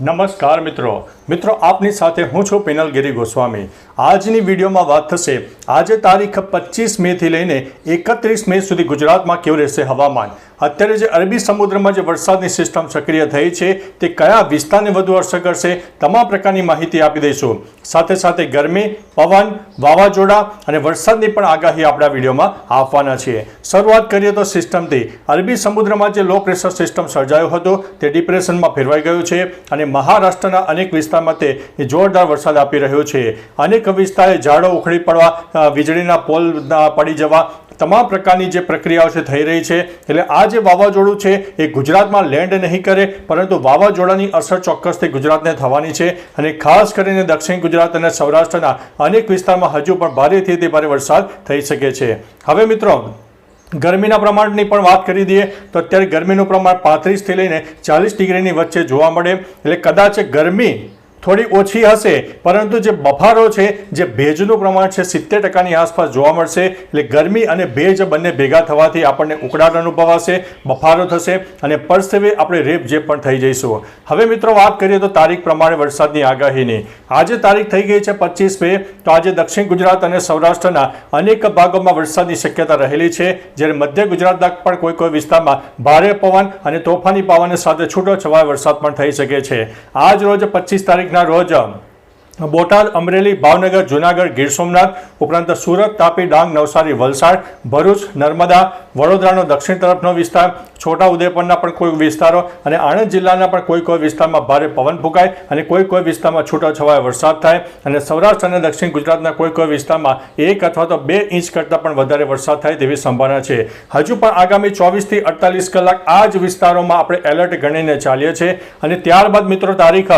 નમસ્કાર મિત્રો. મિત્રો, આપની સાથે હું છું પિનલગીરી ગોસ્વામી. આજની વિડીયોમાં વાત થશે, આજે તારીખ પચીસ મેથી લઈને એકત્રીસ મે સુધી ગુજરાતમાં કેવું રહેશે હવામાન? અત્યારે જે અરબી સમુદ્રમાં જે વરસાદની સિસ્ટમ સક્રિય થઈ છે, તે કયા વિસ્તારને વધુ અસર કરશે, તમામ પ્રકારની માહિતી આપી દઈશું. સાથે સાથે ગરમી, પવન, વાવાઝોડા અને વરસાદની પણ આગાહી આપણા વિડીયોમાં આપવાના છીએ શરૂઆત કરીએ તો સિસ્ટમથી અરબી સમુદ્રમાં જે લો પ્રેશર સિસ્ટમ સર્જાયો હતો, તે ડિપ્રેશનમાં ફેરવાઈ ગયું છે અને મહારાષ્ટ્રના અનેક વિસ્તારમાં તે જોરદાર વરસાદ આપી રહ્યો છે. અનેક વિસ્તારે ઝાડો ઉખડી પડવા વીજળીના પોલ પડી જવા તમામ પ્રકારની જે પ્રક્રિયાઓ છે થઈ રહી છે. એટલે આ જે વાવાઝોડું છે, એ ગુજરાતમાં લેન્ડ નહીં કરે, પરંતુ વાવાઝોડાની અસર ચોક્કસથી ગુજરાતને થવાની છે. અને ખાસ કરીને દક્ષિણ ગુજરાત અને સૌરાષ્ટ્રના અનેક વિસ્તારમાં હજુ પણ ભારેથી અતિ ભારે વરસાદ થઈ શકે છે. હવે મિત્રો, ગરમીના પ્રમાણની પણ વાત કરી દઈએ, તો અત્યારે ગરમીનું પ્રમાણ પાંત્રીસથી લઈને ચાલીસ ડિગ્રીની વચ્ચે જોવા મળે. એટલે કદાચ ગરમી થોડી ઓછી હશે, પરંતુ જે બફારો છે, જે ભેજનું પ્રમાણ છે, સિત્તેર ટકાની આસપાસ જોવા મળશે. એટલે ગરમી અને ભેજ બંને ભેગા થવાથી આપણને ઉકળાટ અનુભવાશે, બફારો થશે અને પરસેવે આપણે રેપ જે પણ થઈ જઈશું. હવે મિત્રો વાત કરીએ તો તારીખ પ્રમાણે વરસાદની આગાહીની. આજે તારીખ થઈ ગઈ છે પચીસ મે તો આજે દક્ષિણ ગુજરાત અને સૌરાષ્ટ્રના અનેક ભાગોમાં વરસાદની શક્યતા રહેલી છે. જ્યારે મધ્ય ગુજરાતના પણ કોઈ કોઈ વિસ્તારમાં ભારે પવન અને તોફાની પવન સાથે છૂટો છવાય વરસાદ પણ થઈ શકે છે. આજ રોજ પચીસ તારીખના રોજ બોટાદ, અમરેલી, ભાવનગર, જુનાગઢ, ગીર સોમનાથ, ઉપરાંત સુરત, તાપી, ડાંગ, નવસારી, વલસાડ, ભરૂચ, નર્મદા, વડોદરાનો દક્ષિણ તરફનો વિસ્તાર, છોટા ઉદેપુરના પણ કોઈ વિસ્તારો અને આણંદ જિલ્લાના પણ કોઈ કોઈ વિસ્તારમાં ભારે પવન ફૂંકાય અને કોઈ કોઈ વિસ્તારમાં છૂટાછવાયા વરસાદ થાય અને સૌરાષ્ટ્ર અને દક્ષિણ ગુજરાતના કોઈ કોઈ વિસ્તારમાં એક અથવા તો બે ઇંચ કરતાં પણ વધારે વરસાદ થાય તેવી સંભાવના છે. હજુ પણ આગામી ચોવીસથી અડતાલીસ કલાક આ જ વિસ્તારોમાં આપણે એલર્ટ ગણીને ચાલીએ છીએ અને ત્યારબાદ મિત્રો તારીખ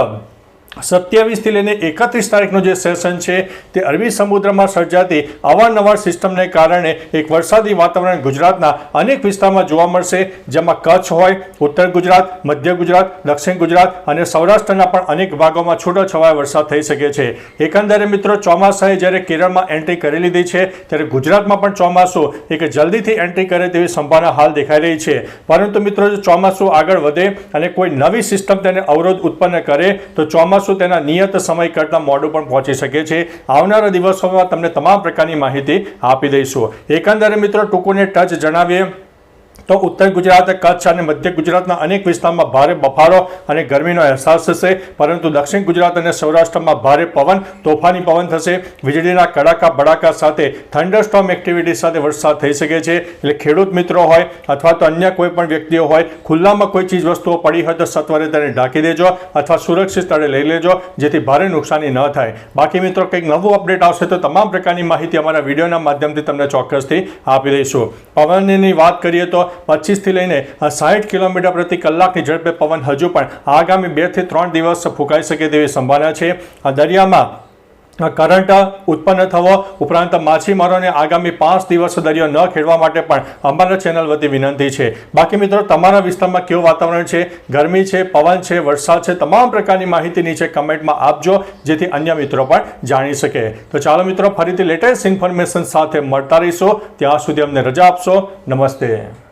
સત્યાવીસથી લઈને એકત્રીસ તારીખનું જે સેશન છે, તે અરબી સમુદ્રમાં સર્જાતી અવારનવાર સિસ્ટમને કારણે એક વરસાદી વાતાવરણ ગુજરાતના અનેક વિસ્તારમાં જોવા મળશે, જેમાં કચ્છ હોય, ઉત્તર ગુજરાત, મધ્ય ગુજરાત, દક્ષિણ ગુજરાત અને સૌરાષ્ટ્રના પણ અનેક ભાગોમાં છૂટોછવાયો વરસાદ થઈ શકે છે. એકંદરે મિત્રો, ચોમાસાએ જ્યારે કેરળમાં એન્ટ્રી કરી લીધી છે, ત્યારે ગુજરાતમાં પણ ચોમાસું એક જલ્દીથી એન્ટ્રી કરે તેવી સંભાવના હાલ દેખાઈ રહી છે. પરંતુ મિત્રો, જો ચોમાસું આગળ વધે અને કોઈ નવી સિસ્ટમ તેને અવરોધ ઉત્પન્ન કરે, તો ચોમાસું તેના નિયત સમય કરતાં મોડું પણ પહોંચી શકે છે. આવનારા દિવસોમાં તમને તમામ પ્રકારની માહિતી આપી દઈશું. એકંદરે મિત્રો ટૂંકુને ટચ જણાવીએ. તો ઉત્તર ગુજરાત, કચ્છ અને મધ્ય ગુજરાતના અનેક વિસ્તારમાં ભારે બફારો અને ગરમીનો અહેસાસ થશે. પરંતુ દક્ષિણ ગુજરાત અને સૌરાષ્ટ્રમાં ભારે પવન, તોફાની પવન થશે. વીજળીના કડાકા બડાકા સાથે થંડરસ્ટોમ એક્ટિવિટી સાથે વરસાદ થઈ શકે છે. એટલે ખેડૂત મિત્રો હોય અથવા તો અન્ય કોઈ પણ વ્યક્તિઓ હોય, ખુલ્લામાં કોઈ ચીજ વસ્તુઓ પડી હોય તો સત્વરે તેને ઢાંકી દેજો અથવા સુરક્ષિત સ્થળે લઈ લેજો, જેથી ભારે નુકસાની ન થાય. બાકી મિત્રો, કંઈક નવું અપડેટ આવશે તો તમામ પ્રકારની માહિતી અમારા વિડીયોના માધ્યમથી તમને ચોક્કસથી આપી દઈશું. પવનની વાત કરીએ તો પચીસથી લઈને સાઠ કિલોમીટર પ્રતિ કલાકની ઝડપે પવન હજુ પણ આગામી બેથી ત્રણ દિવસ ફૂંકાઈ શકે તેવી સંભાવના છે. દરિયામાં કરંટ ઉત્પન્ન થવો ઉપરાંત માછીમારોને આગામી પાંચ દિવસ દરિયો ન ખેડવા માટે પણ અમારા ચેનલ વતી વિનંતી છે. બાકી મિત્રો, તમારા વિસ્તારમાં કેવું વાતાવરણ છે? ગરમી છે? પવન છે? વરસાદ છે? તમામ પ્રકારની માહિતી નીચે કમેન્ટમાં આપજો, જેથી અન્ય મિત્રો પણ જાણી શકે. તો ચાલો મિત્રો, ફરીથી લેટેસ્ટ ઇન્ફોર્મેશન સાથે મળતા રહીશું. ત્યાં સુધી અમને રજા આપશો. નમસ્તે.